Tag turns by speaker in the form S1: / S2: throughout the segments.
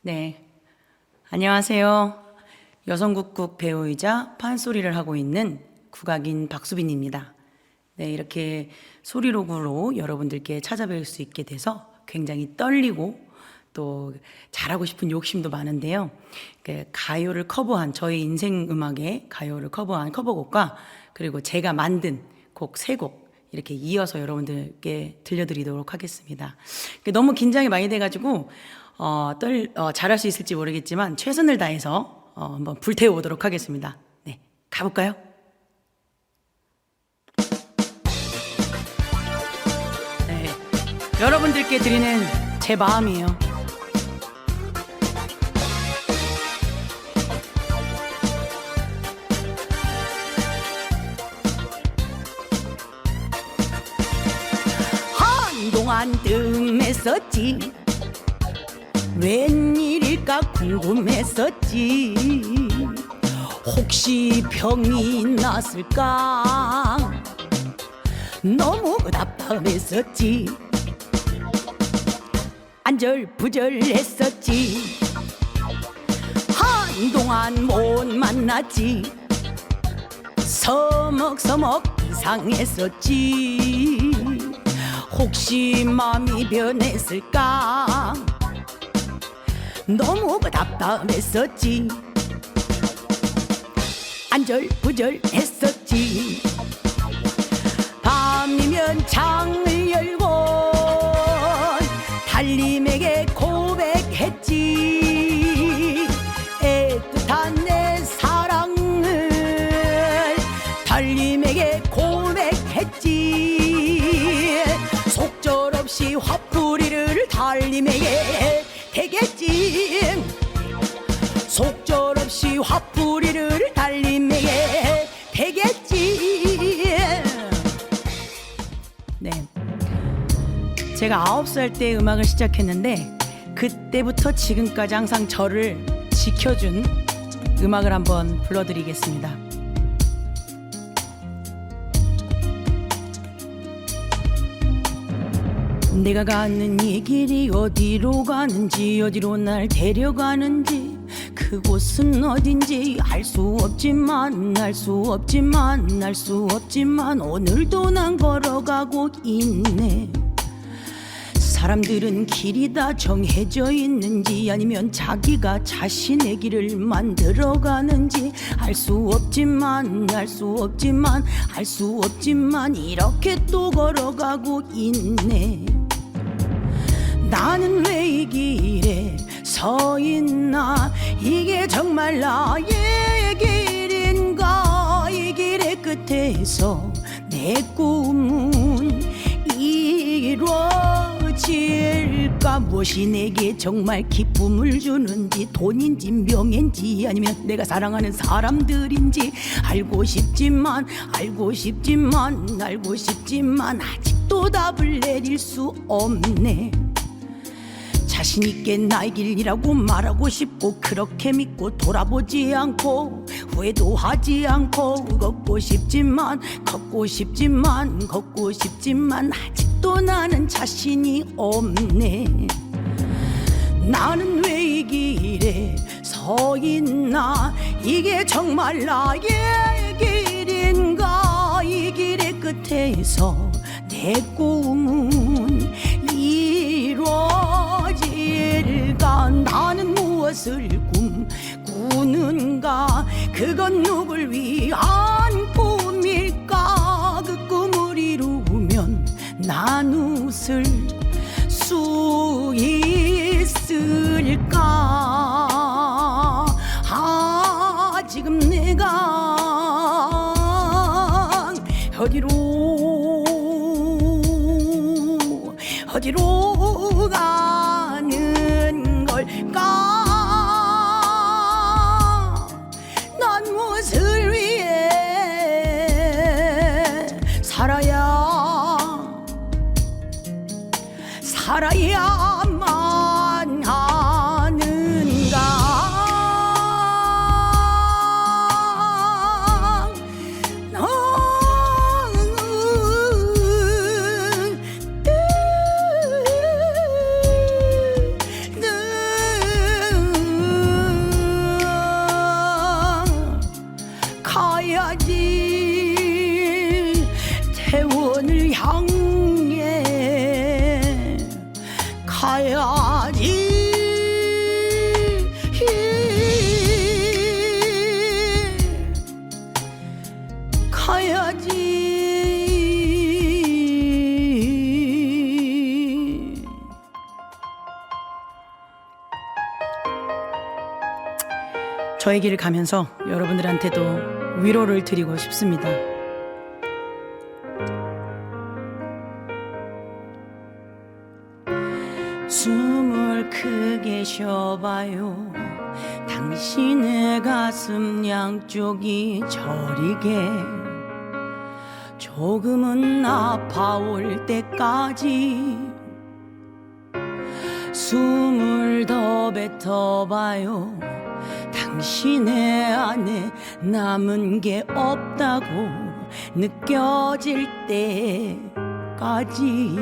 S1: 네. 안녕하세요. 여성국국 배우이자 판소리를 하고 있는 국악인 박수빈입니다. 네, 이렇게 소리로구로 여러분들께 찾아뵐 수 있게 돼서 굉장히 떨리고 또 잘하고 싶은 욕심도 많은데요. 그 가요를 커버한 저희 인생 음악의 가요를 커버한 커버곡과 그리고 제가 만든 곡 세곡 이렇게 이어서 여러분들께 들려드리도록 하겠습니다. 너무 긴장이 많이 돼가지고 어, 떨, 어, 잘할 수 있을지 모르겠지만 최선을 다해서 어, 한번 불태워보도록 하겠습니다. 네, 가볼까요? 네, 여러분들께 드리는 제 마음이에요. 한동안 뜸했었지 웬일일까 궁금했었지. 혹시 병이 났을까? 너무 답답했었지. 안절부절했었지. 한동안 못 만났지. 서먹서먹 이상했었지. 혹시 마음이 변했을까 너무 답답했었지. 안절부절했었지. 밤이면 창을 열고 화풀이를 달님에게 되겠지 네 제가 아홉 살 때 음악을 시작했는데 그때부터 지금까지 항상 저를 지켜준 음악을 한번 불러드리겠습니다. 내가 가는 이 길이 어디로 가는지 어디로 날 데려가는지 그곳은 어딘지 알 수 없지만 알 수 없지만 알 수 없지만 오늘도 난 걸어가고 있네. 사람들은 길이 다 정해져 있는지 아니면 자기가 자신의 길을 만들어 가는지 알 수 없지만 알 수 없지만 알 수 없지만 이렇게 또 걸어가고 있네. 나는 왜 이 길에 서 있나? 이게 정말 나의 길인가? 이 길의 끝에서 내 꿈은 이루어질까? 무엇이 내게 정말 기쁨을 주는지 돈인지 명예인지 아니면 내가 사랑하는 사람들인지 알고 싶지만 알고 싶지만 알고 싶지만 아직도 답을 내릴 수 없네 자신 있게 나의 길이라고 말하고 싶고 그렇게 믿고 돌아보지 않고 후회도 하지 않고 걷고 싶지만 걷고 싶지만 걷고 싶지만 아직도 나는 자신이 없네. 나는 왜 이 길에 서 있나? 이게 정말 나의 길인가? 이 길의 끝에서 내 꿈은 이루어질까 나는 무엇을 꿈꾸는가? 그건 누굴 위한 꿈일까? 그 꿈을 이루면 난 웃을 수 있을까? 아 지금 내가 어디로 어디로 가 저의 길을 가면서 여러분들한테도 위로를 드리고 싶습니다. 숨을 크게 쉬어봐요. 당신의 가슴 양쪽이 저리게 조금은 아파올 때까지 숨을 더 뱉어봐요. 당신의 안에 남은 게 없다고 느껴질 때까지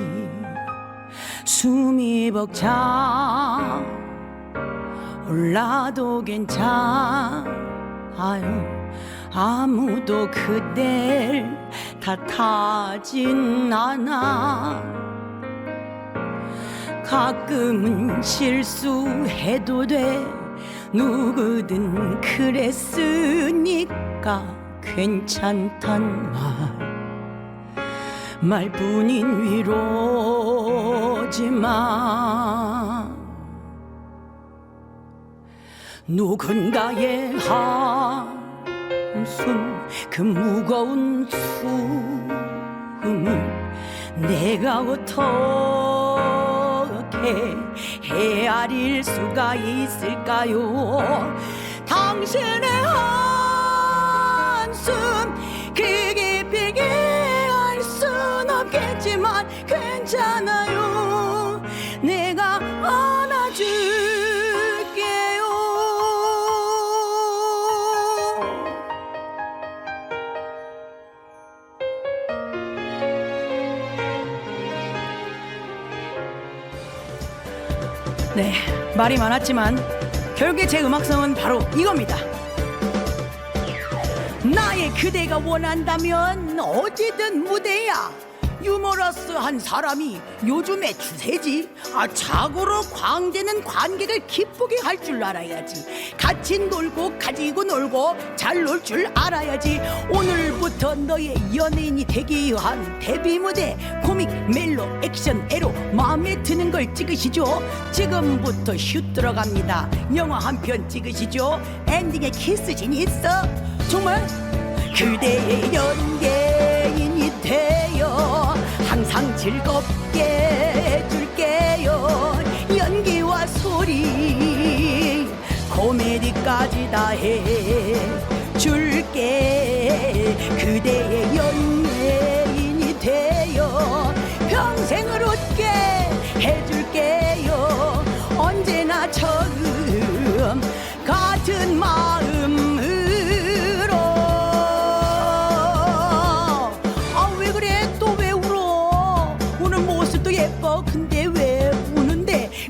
S1: 숨이 벅차 올라도 괜찮아요 아무도 그댈 탓하진 않아 가끔은 실수해도 돼. 누구든 그랬으니까 괜찮단 말. 말뿐인 위로지만 누군가의 한숨 그 무거운 숨을 내가 어떻게 헤아릴 수가 있을까요? 당신의 한숨 네, 말이 많았지만 결국에 제 음악성은 바로 이겁니다. 나의 그대가 원한다면 어디든 무대야. 유머러스한 사람이 요즘의 추세지. 아, 자고로 광대는 관객을 기쁘게 할 줄 알아야지. 같이 놀고 가지고 놀고 잘 놀 줄 알아야지. 오늘부터 너의 연예인이 되기 위한 데뷔 무대 코믹 멜로 액션 에로 마음에 드는 걸 찍으시죠. 지금부터 슛 들어갑니다. 영화 한 편 찍으시죠. 엔딩에 키스신 있어. 정말? 그대의 연예인이 항상 즐겁게 해줄게요. 연기와 소리 코미디까지 다 해줄게. 그대의 연예인이 되어 평생을 웃게 해줄게요. 언제나 처음 같은 마음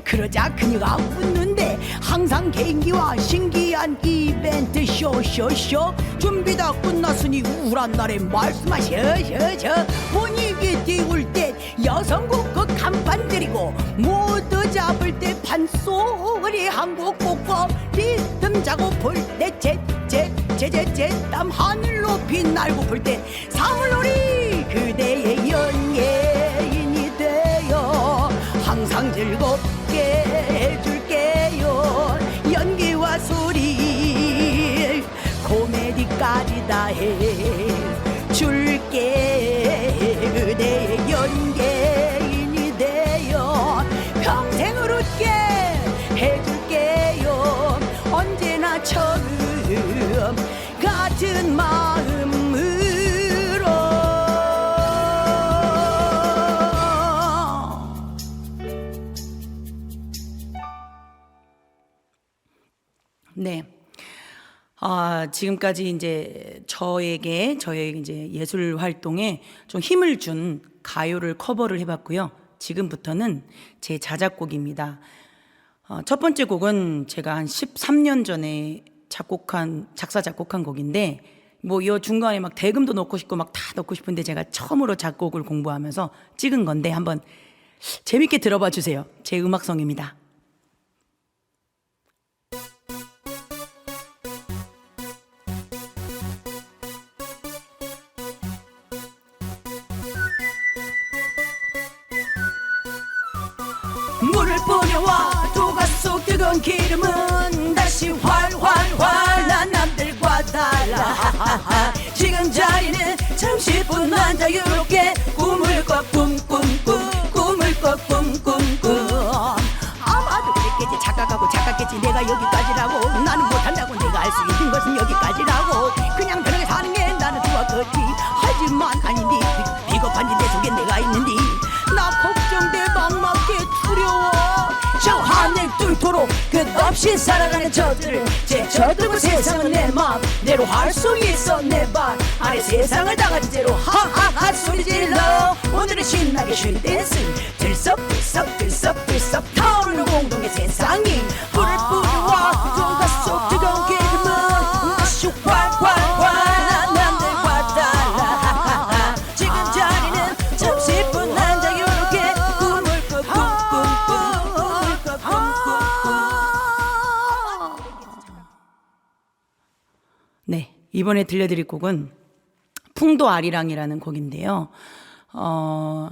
S1: 그러자 그녀가 웃는데 항상 개인기와 신기한 이벤트 쇼쇼쇼. 준비 다 끝났으니 우울한 날에 말씀하셔셔셔. 분위기 띄울 때 여성국 그 간판 들이고 모두 잡을 때 판소리 한곡 꽂고 리듬 자고 볼때 제제제제제 땀 하늘 높이 날고 볼때 사물놀이 그대의 연예 다. 해 줄게. 그대 아, 지금까지 이제 저에게 저의 이제 예술 활동에 좀 힘을 준 가요를 커버를 해봤고요. 지금부터는 제 자작곡입니다. 어, 첫 번째 곡은 제가 한 13년 전에 작곡한 작사 작곡한 곡인데 뭐요 중간에 막 대금도 넣고 싶고 막 다 넣고 싶은데 제가 처음으로 작곡을 공부하면서 찍은 건데 한번 재밌게 들어봐 주세요. 제 음악성입니다. 속 뜨거운 기름은 다시 활활활 난 남들과 달라. 지금 자리는 잠시뿐 난 자유롭게 꿈을 꿔 꿈꿈꿈 꿈을 꿔 꿈꿈꿈. 아마도 그랬겠지 착각하고 착각했지. 내가 여기까지라고. 나는 못한다고 내가 알수 있는 것은 여기까지라고. 그냥 편하게 사는 게 나는 좋았겠지 없이 살아가는 저들을 제쳐두고 세상은 내 맘대로 할 수 있어 내 발. 아래 세상을 다 가진 채로 하하하 소리 질러. 오늘은 신나게 쉴 댄스 들썩들썩 들썩들썩 타오르는 공동의 세상이 이번에 들려드릴 곡은 풍도 아리랑이라는 곡인데요. 어,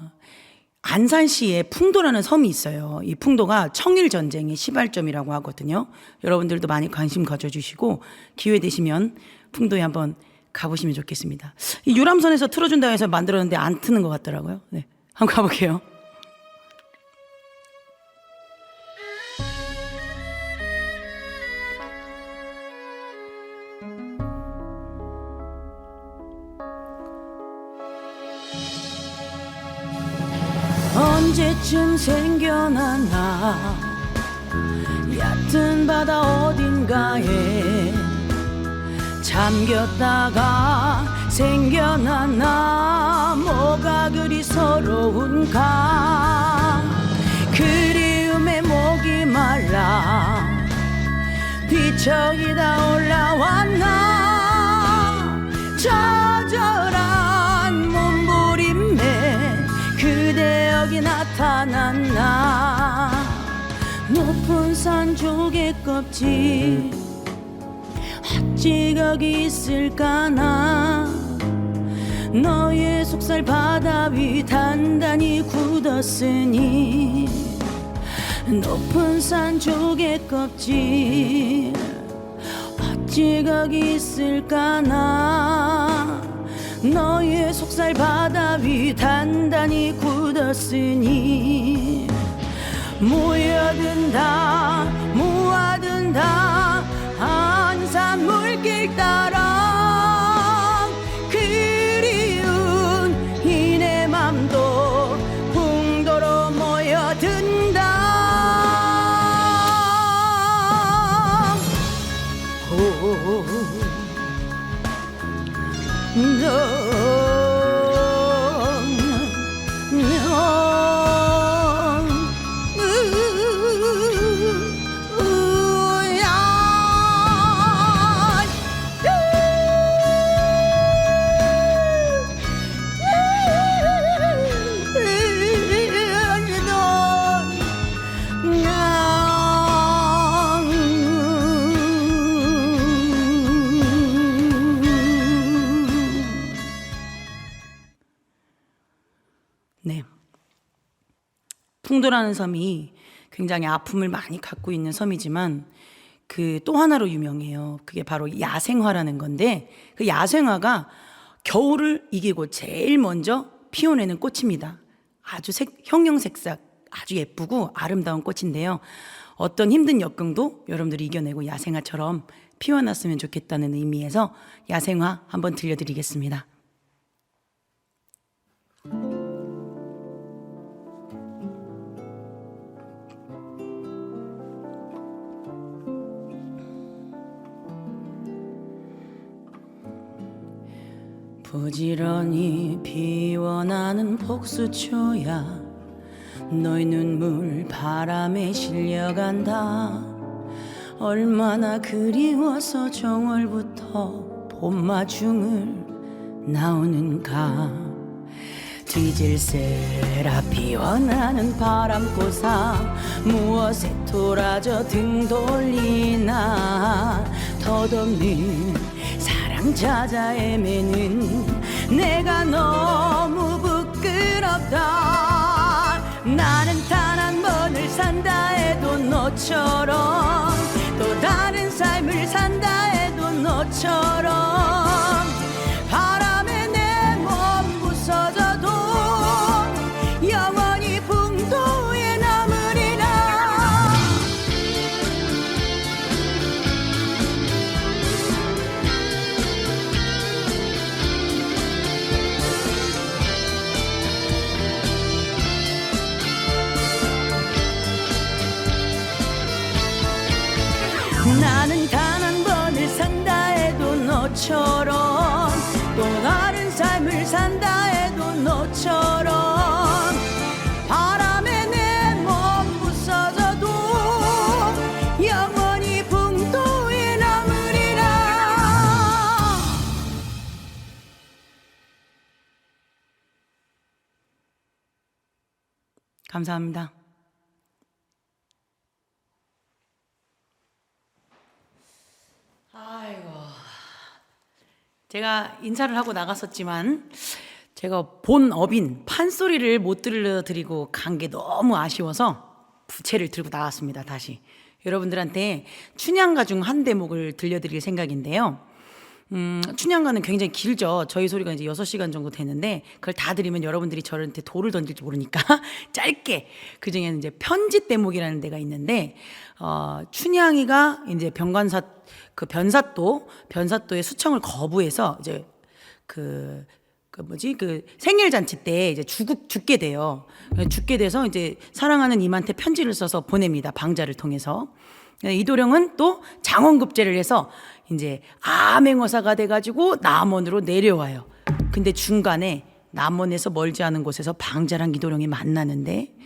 S1: 안산시에 풍도라는 섬이 있어요. 이 풍도가 청일 전쟁의 시발점이라고 하거든요. 여러분들도 많이 관심 가져주시고 기회 되시면 풍도에 한번 가보시면 좋겠습니다. 이 유람선에서 틀어준다 해서 만들었는데 안 트는 것 같더라고요. 네, 한번 가볼게요. 생겨나나? 얕은 바다 어딘가에 잠겼다가 생겨나나? 뭐가 그리 서러운가? 그리움에 목이 말라. 뒤척이다 올라왔나 나타났나. 높은 산 조개 껍질 찌각이 있을까나. 너의 속살 바다 위 단단히 굳었으니 높은 산 조개 껍질 찌각이 있을까나. 너의 속살 바다 위 단단히 굳 었으니 모여든다 모아든다 한산 물길 따라 풍도라는 섬이 굉장히 아픔을 많이 갖고 있는 섬이지만 그 또 하나로 유명해요. 그게 바로 야생화라는 건데 그 야생화가 겨울을 이기고 제일 먼저 피어내는 꽃입니다. 아주 색, 형형색색 아주 예쁘고 아름다운 꽃인데요. 어떤 힘든 역경도 여러분들이 이겨내고 야생화처럼 피어났으면 좋겠다는 의미에서 야생화 한번 들려드리겠습니다. 부지런히 피워나는 복수초야. 너의 눈물 바람에 실려간다. 얼마나 그리워서 정월부터 꽃마중을 나오는가. 뒤질 새라 피어나는 바람고사 무엇에 돌아져 등 돌리나. 덧없는 사랑 찾아 헤매는 내가 너무 부끄럽다. 나는 단 한 번을 산다 해도 너처럼 또 다른 삶을 산다 해도 너처럼 너처럼 바람에 내 몸 부서져도 영원히 풍도에 남으리라 감사합니다. 아이고. 제가 인사를 하고 나갔었지만 제가 본 업인 판소리를 못 들려드리고 간 게 너무 아쉬워서 부채를 들고 나왔습니다. 다시 여러분들한테 춘향가 중 한 대목을 들려드릴 생각인데요. 음, 춘향가는 굉장히 길죠. 저희 소리가 이제 6시간 정도 되는데 그걸 다 들으면 여러분들이 저한테 돌을 던질지 모르니까 짧게 그 중에는 이제 편지 대목이라는 데가 있는데 어, 춘향이가 이제 병관사 그 변사또 변사또의 수청을 거부해서 이제 그, 그 뭐지 그 생일 잔치 때 이제 죽 죽게 돼요. 죽게 돼서 이제 사랑하는 임한테 편지를 써서 보냅니다. 방자를 통해서. 이도령은 또 장원급제를 해서 이제 암행어사가 돼가지고 남원으로 내려와요. 근데 중간에 남원에서 멀지 않은 곳에서 방자랑 이도령이 만나는데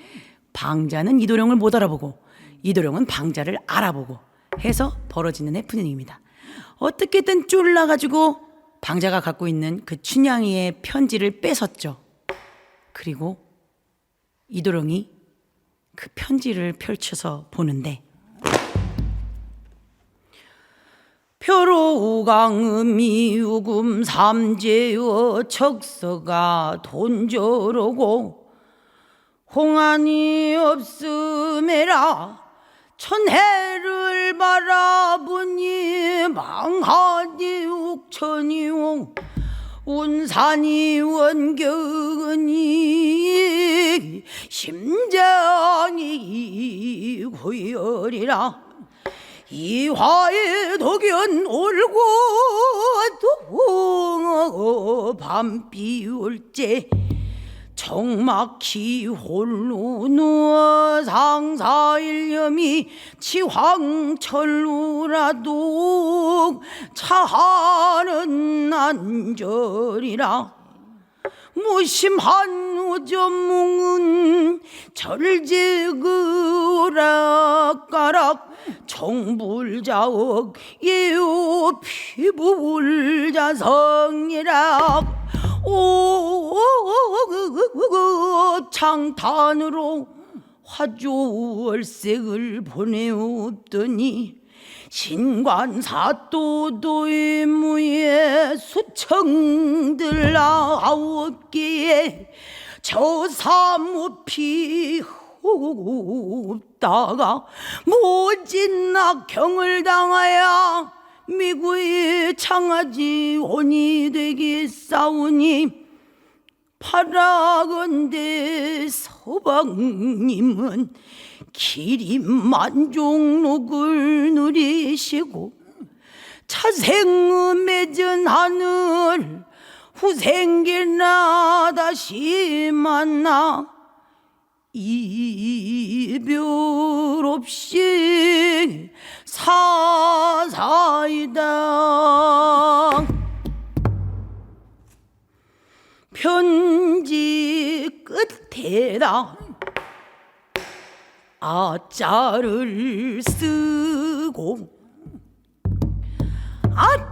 S1: 방자는 이도령을 못 알아보고 이도령은 방자를 알아보고 해서 벌어지는 해프닝입니다. 어떻게든 쫄라가지고 방자가 갖고 있는 그 춘향이의 편지를 뺏었죠. 그리고 이도령이 그 편지를 펼쳐서 보는데 표로 우강음이 우금 삼재여 척서가 돈저러고 홍안이 없음에라 천해를 바라보니 망하니 욱천이용 운산이 원경이 심장이 고열이라. 이화의 독연 올고 또 밤비 올제 정막히 홀로 누워 상사일념이 치황철루라도 차하는 난절이라. 무심한 우전뭉은 절제그 오락가락 정불자옥 예우 피부불자성이락 오 창탄으로 화조월색을 보내옵더니 신관사또도의 무예 수청들 아홉 개에 저 사무피 없다가 모진 낙경을 당하여 미구의 창아지 원이 되겠사오니 파라건대 서방님은 길이 만종록을 누리시고 차생의 맺은 하늘 후생길나 다시 만나 이별 없이 사사이다. 편지 끝에다 아자를 쓰고 아자를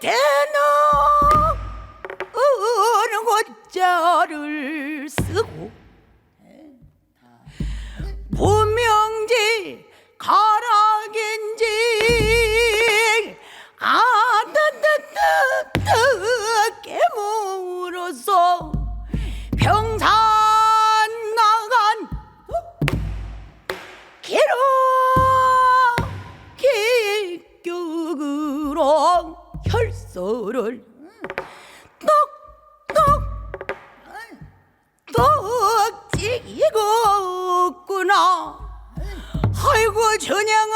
S1: 때는 어느 곳자를 쓰고 분명지 가락인지 아따따따따 깨물어서 평산 나간 길어 기격으로 혈서를 똑똑 똑 찍이겠구나 아이고 전양아!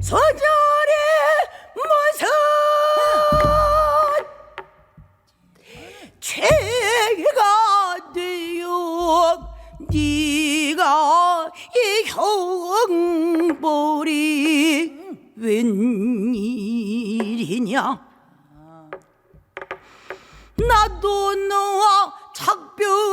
S1: 서절에 무슨 죄가 되어 네가 이 형벌이 웬일이냐 나도 너와 작별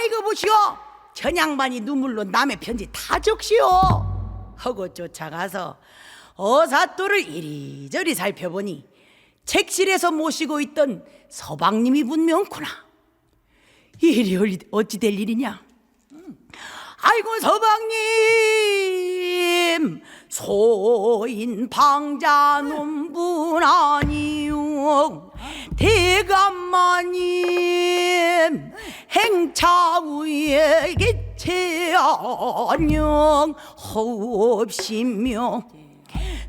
S1: 아이고 보시오. 전양반이 눈물로 남의 편지 다 적시오. 하고 쫓아가서 어사또를 이리저리 살펴보니 책실에서 모시고 있던 서방님이 분명구나. 일이 어리- 어찌 될 일이냐? 아이고 서방님. 소인 방자 논분 아니요 대감마님 행차 위에 개체안녕 없이며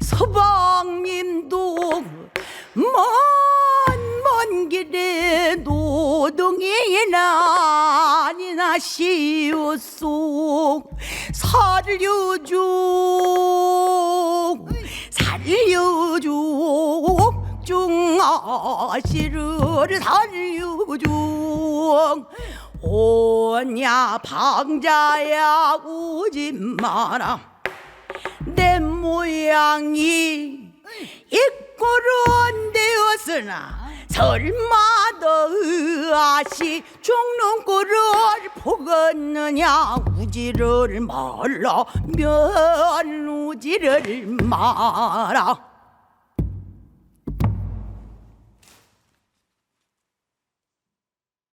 S1: 서방님도 먼먼 길에 노동이나 아니나 시오소 살려줘 살려줘 중아씨를 살려줘 오냐 방자야 오지 마라. 내 모양이 이꼴은 되었으나 설마 너아시 죽는 꼴을 보겠느냐? 우지를 말라. 면 우지를 마라